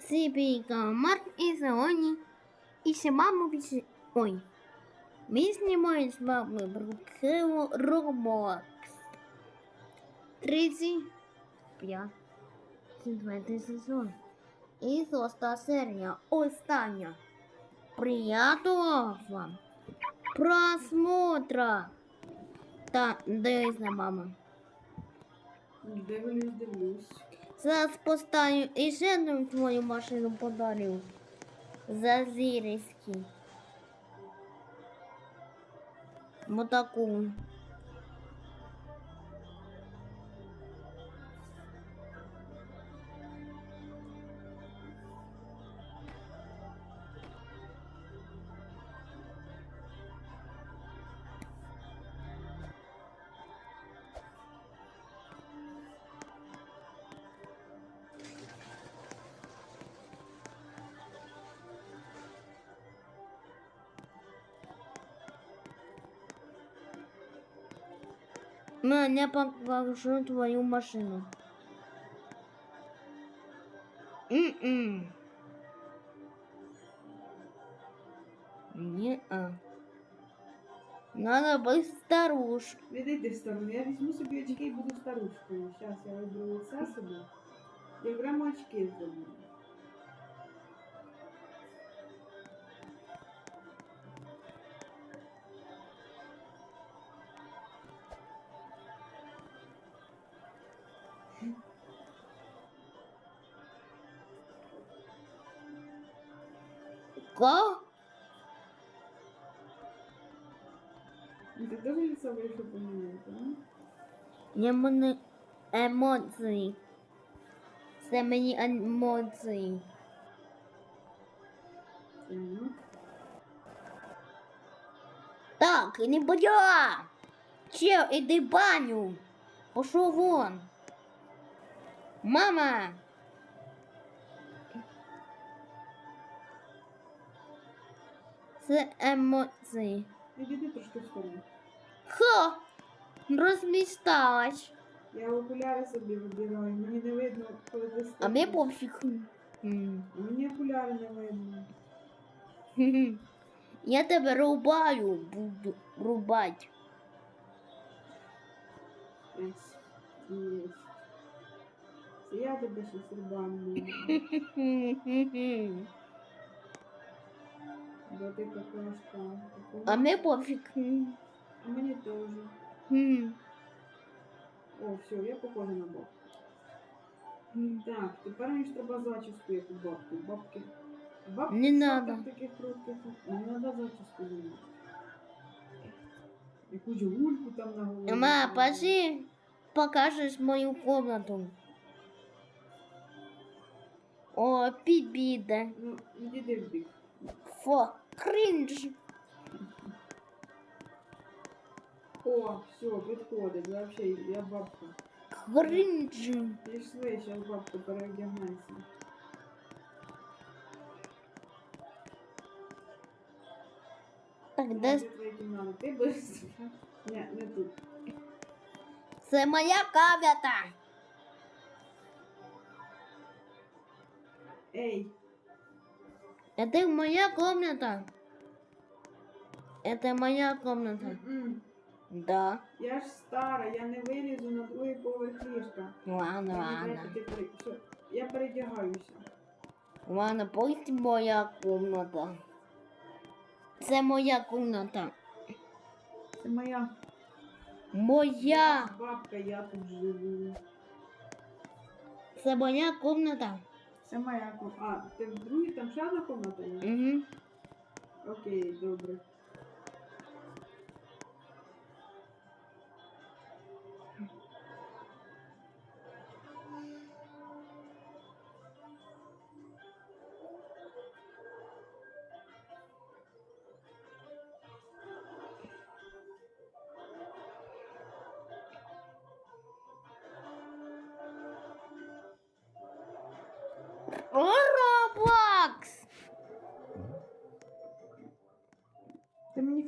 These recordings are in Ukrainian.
Сипіка Марк і сьогодні. І ще мама пише. Ой. Ми знімаємо з мамою Брукево Roblox. 35. Четвертий сезон. І шоста серія. Остання. Приятного вам просмотра. Та дивись на мама. Дивлюсь, дивлюсь. Зараз поставлю і ще одну твою машину подарю. За зірський. Вот. Мене покажу твою машину. М-м. Не-а. Надо быть старушкой. Відійди в сторону. Я візьму собі очки і буду старушкою. Зараз я виберу це собі. І окремо очки зроблю. Ко? Ну, Ти теж лицо вийшло поміняти, ну? Не мене емоції. Це мені емоції. Ну. Так, не боя! Чел, іди баню. Пошов вон. Мама! Це емоції. Відійди трошки в сторону. Хо! Розмісталась. Я окуляри собі вибираю. Мені не видно, коли ти А мені стоїш. пофіг. Мені окуляри не видно. Я тебе рубаю, буду рубати. Ось. Це я тебе щось рубаю. Бо ти какашка. А мені пофіг. А мені теж. М. О, все, я похожа на бабку. М. Так, тепер мені ж треба зачіску, як у бабки. Бабки. Бабки Не в надо. шапках таких коротких. Не треба зачіску знімати. Якусь гульку там на голові. Ма, пошли, покажешь мою комнату. О, пибида. Ну, іди в бік. Фу, Кринж. О, все, підходить. Вообще, я бабка. Кринж. Пішли, зараз бабка переодягнайся. Так, Де де... твої кімнати? Ти будеш? Ні, не тут. Це моя комната. Ей, Это моя комната. Это моя комната. м-м. Да. я ж стара, я не вилізу на другий поверх ліжка. Ладно, ладно. Що? Я передягаюся. Ладно, пусть моя комната. Це моя комната. Це моя Моя. бабка, я тут живу. Це моя комната. Це моя комната. А, ти в другій там ще одна комната є? Угу. Окей, добре.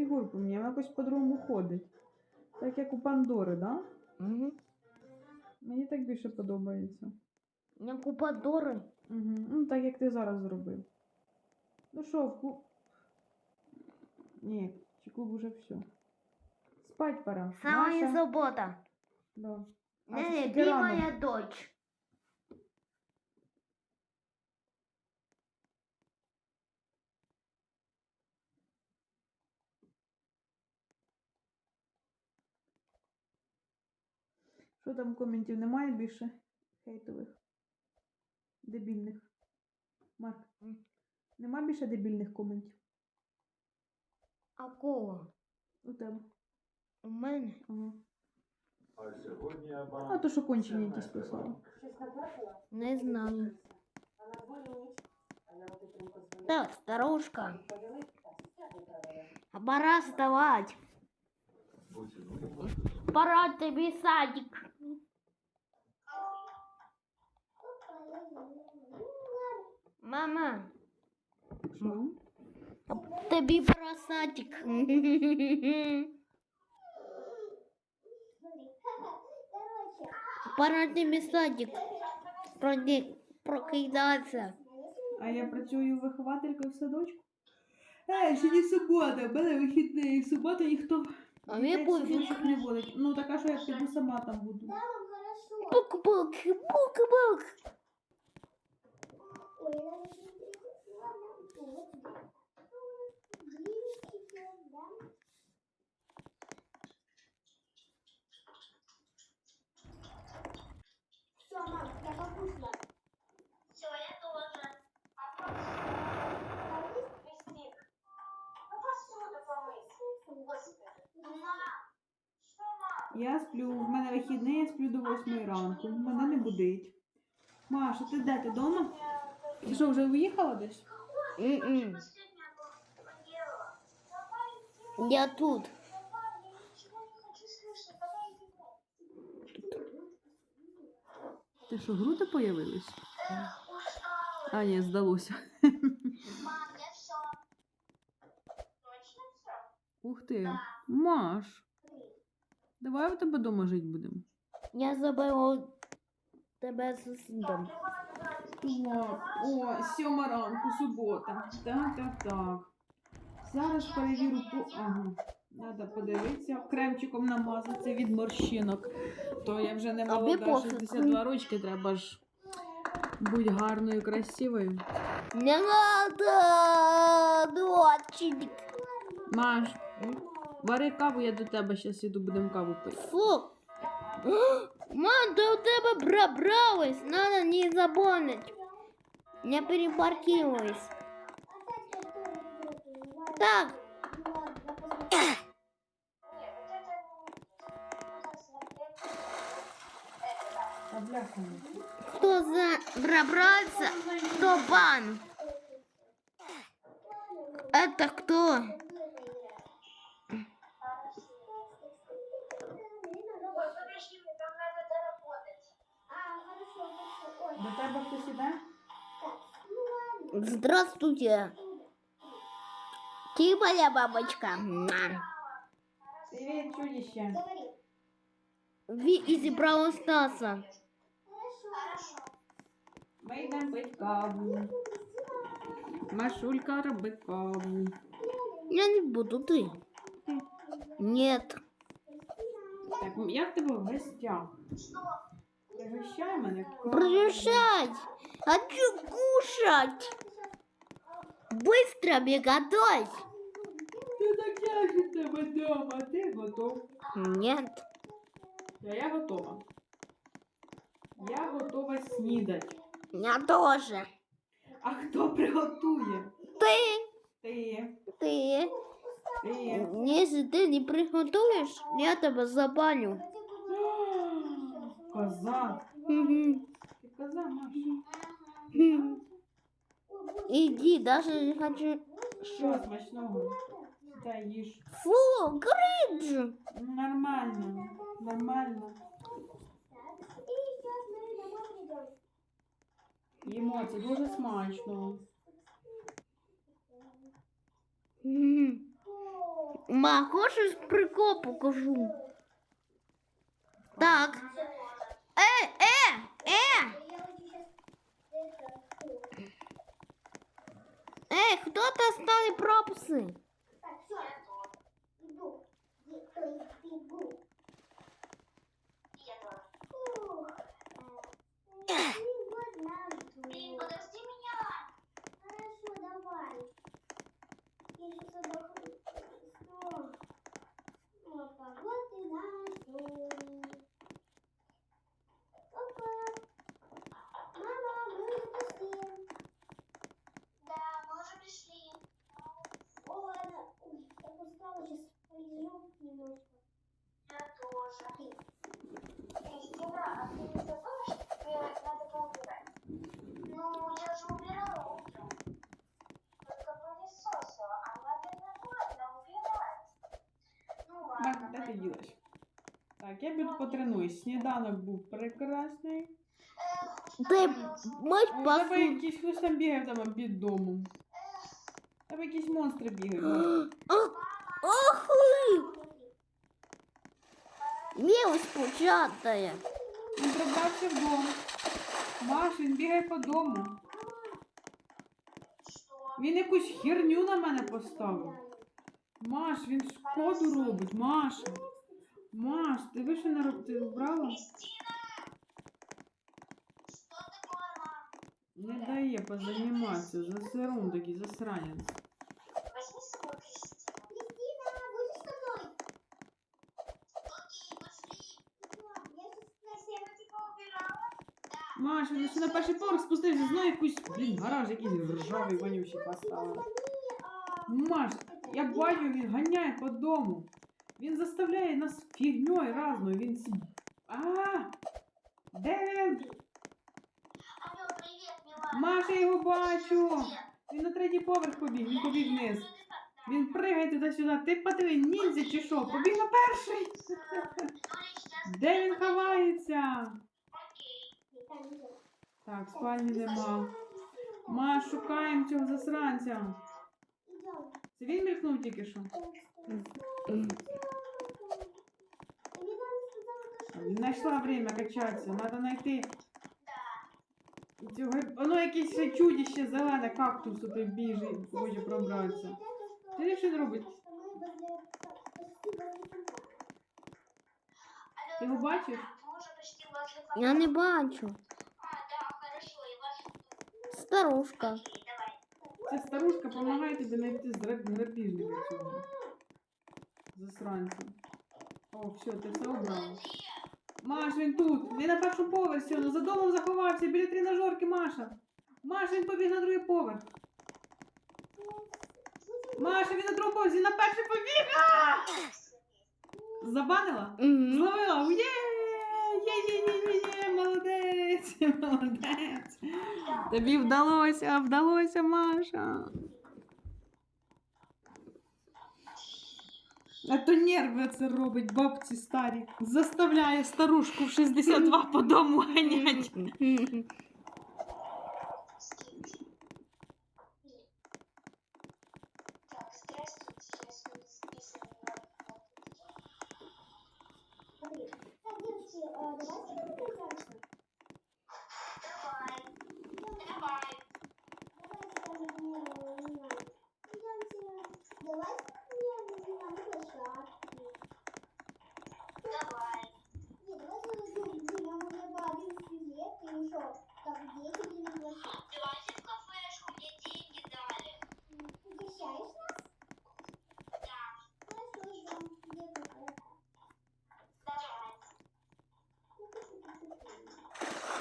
Фігурку вона якось по-другому ходить. Так як у Пандори, да? Угу. Мені так більше подобається. Не купадори. Угу. Ну, так як ти зараз зробив. Ну що, в клуб. Ні, чи клуб уже все. Спать пора. Саме Маша. субота. Да. А це скільки Нелюбимая ранок? дочь. Що там коментів немає більше хейтових? Дебільних. Марк. Нема більше дебільних коментів А кого? у тебе. У мене? Ага. А сьогодні я А то що кончені якісь писали. Не знаю. Так, старушка. А Пора вставать. Пора тебе садик. Мама, Що? тобі пора в садик. Пора тобі в садик. Проди- Прокидатися. А я працюю вихователькою в садочку. Ей, сьогодні субота, в мене вихідний. В суботу ніхто А мені дітей в пофіг. садочок не водить. Ну така, що я піду сама там буду. Бук-бук, бук-бук. Я сплю, в мене вихідний, я сплю до восьмої ранку. Мене не будить. Маша, ти де ти вдома? Ти що, вже виїхала десь? М-м. Последняя была дело. Давай, иди. Я тут. Давай, я ничего не хочу слышать. Давай, иди. Ти що, груди появились? Эх, устала. А, ні, здалося. Мам, я все. Точно все? Ух ти. Маш. Давай у тебе вдома жити будемо. Я забила тебе сусідом. О, о, сьома ранку, субота. Так, так, так. Зараз перевірю по. Ага. Треба подивитися. Кремчиком намазатися від морщинок. То я вже не молода, 62 рочки, треба ж бути гарною, красивою. Не надо, доченька. Маш, вари каву, я до тебе зараз іду, будемо каву пити. Фу. Команда у тебе пробралась, надо не забонить. Не перепаркилась. Так. Кто за пробрался, кто бан. Это кто? До тебе хтось іде? Здравствуйте. Ты моя бабочка. Муа. Привіт, чудіще. Ви из Бравл Старса. Хорошо. Ми йдемо пити каву. Машулька робить каву. Я не буду, ты. Нет. Так, як тебе в гостях? Пригощай мене. Превышать. Хочу кушать. Быстро мне готовь. Ти так у тебе вдома, ти готов. Нет. А я готова. Я готова снідати. Я тоже. А хто приготує? Ты. Ти. Ты. Ти. Если ты не приготовишь, я тебя забаню. Коза. Мгм. Ти коза, Маша. Мгм. Иди, даже не хочу. Що смачного? Дай їж. Фу, кринж. Нормально. Нормально. Їмо, це дуже смачно. Ма, хочешь прикол покажу? Так э, э! Эй, кто-то оставил пропусы. Хорошо, давай. Я сейчас отдохну. Марк, ладно. де ти ділась? Так, я піду потренуюсь. Сніданок був прекрасний. Эх, Ты устала. мать У тебе посуду. якийсь хтось там бігає в тебе під домом. У тебе якісь монстри бігають. Ах, Ах, вы! Мелочь пучатая. Він пробрався в дом. Маш, він бігає по дому. Что? Він якусь херню на мене поставив. Маш, він шкоду робить. Маша. Маш, ти ви що не роб... Ти вбрала? Не дає позаніматися. Засерун такий засранець. Возьми с собой Кристину. Кристина, будешь со мной? Окей, пошли. Я сейчас красиво типа убирала. Да. Маш, він ще на перший поверх спустився, знає якусь, блін, гараж якийсь ржавий вонючий поставив. Маш, я бачу, він ганяє по дому. Він заставляє нас фігньою разною. Він сі... А! Де він? Алло. Маша, я його бачу. Він на третій поверх побіг, він побіг вниз. Він пригає туди-сюди. Ти подиви, ніндзя чи що? Побіг на перший. Де він ховається? Так, спальні нема. Маш, шукаємо цього засранця. Це він мількнув тільки що. Знайшла время качатися, треба знайти. Цього... Воно якесь ще чудіще зелене, кактус тут біжить, хоче пробратися. Ти що він робить? Ти його бачиш? Я не бачу. А, да, хорошо, я вас Старушка. Ця старушка допомагає тобі знайти грабіжника цього. Засранця. О, все, ти все обрала. Маш, він тут. Він на першому поверсі, він за домом заховався, біля тренажерки, Маша. Маша, він побіг на другий поверх. Маша, він на другому поверсі, на перший побіг. А! Забанила? Зловила! Є! Є-є-є-є-є! Молодець! Молодець! Тобі вдалося, вдалося, Маша. А то нерви це робить бабці старі. Заставляє старушку в 62 по дому ганять. Trượt ván.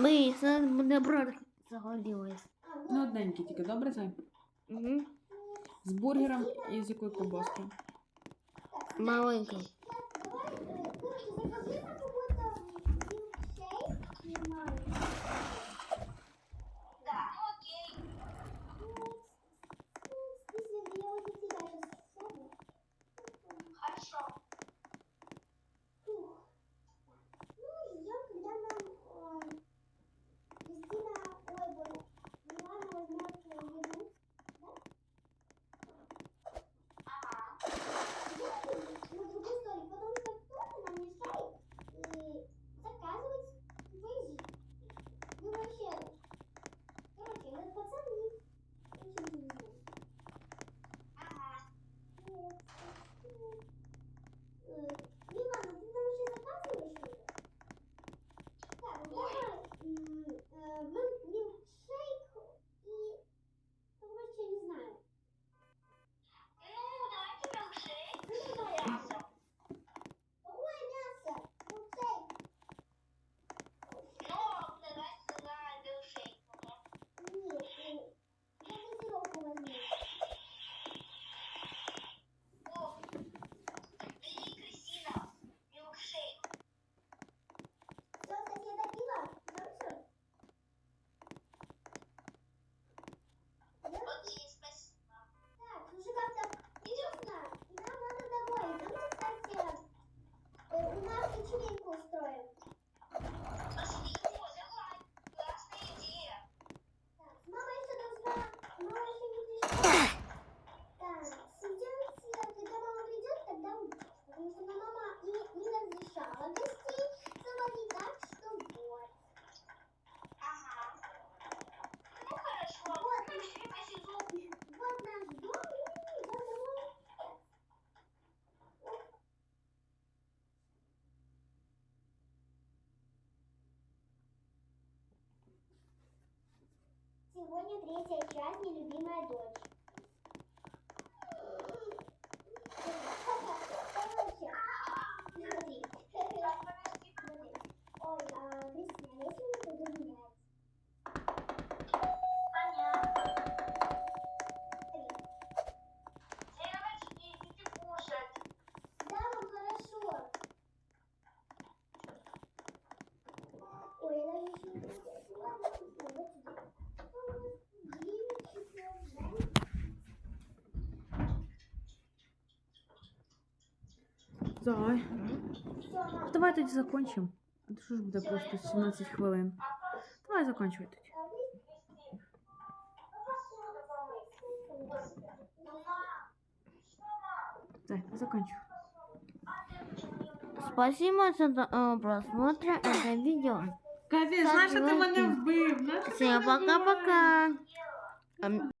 Ми це буде брат загорілась. Ну, одненький тільки, добре, Зай? Угу. З бургером і з якою ковбаскою. Маленький. Сегодня третья часть «Нелюбимая дочь». Зай. Всё, мам. Давай тоді закончимо. А то що ж буде просто 17 хвилин. Давай закінчуй тоді. А вы, Кристина, ну посуду помыть. Господи. Ну, мам. Что, мам? Зай, закінчуй. А ты почему не умываешь? Спасибо за э, просмотр этого видео. Капець, знаєш, що ти мене вбив. Всем пока-пока. Ам,